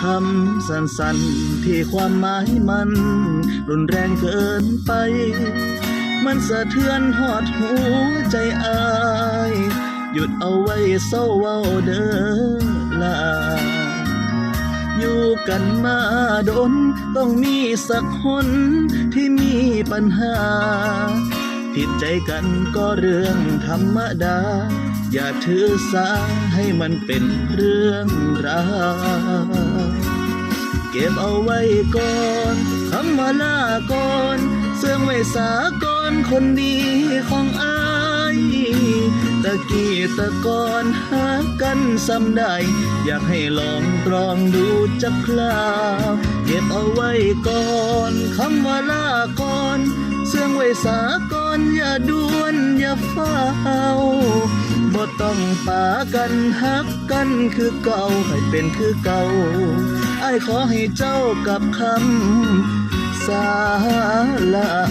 คำสั้นๆ ที่ความหมายมัน รุนแรงเกินไป มันสะเทือนหอดหัวใจอาย หยุดเอาไว้เศร้าเว้าเด้อลาอยู่กันมาโดน ต้องมีสักคนที่มีปัญหา ผิดใจกันก็เรื่องธรรมดา อย่าถือสาให้มันเป็นเรื่องราว ก็บเอาไว้ก่อนคำว่าลาก่อนเสื่องไว้สากอนคนดีของอายตะกี้ตะกอนหากันซ้ำได้ อยากให้ลองตรองดูจักคราวเก็บเอาไว้ก่อนคำว่าลาก่อนเสื่องไว้สากอนอย่าด่วนอย่าเฝ้าบ่ต้องปากันฮักกันคือเก่าให้เป็นคือเก่า ขอให้เจ้ากับคำสาลา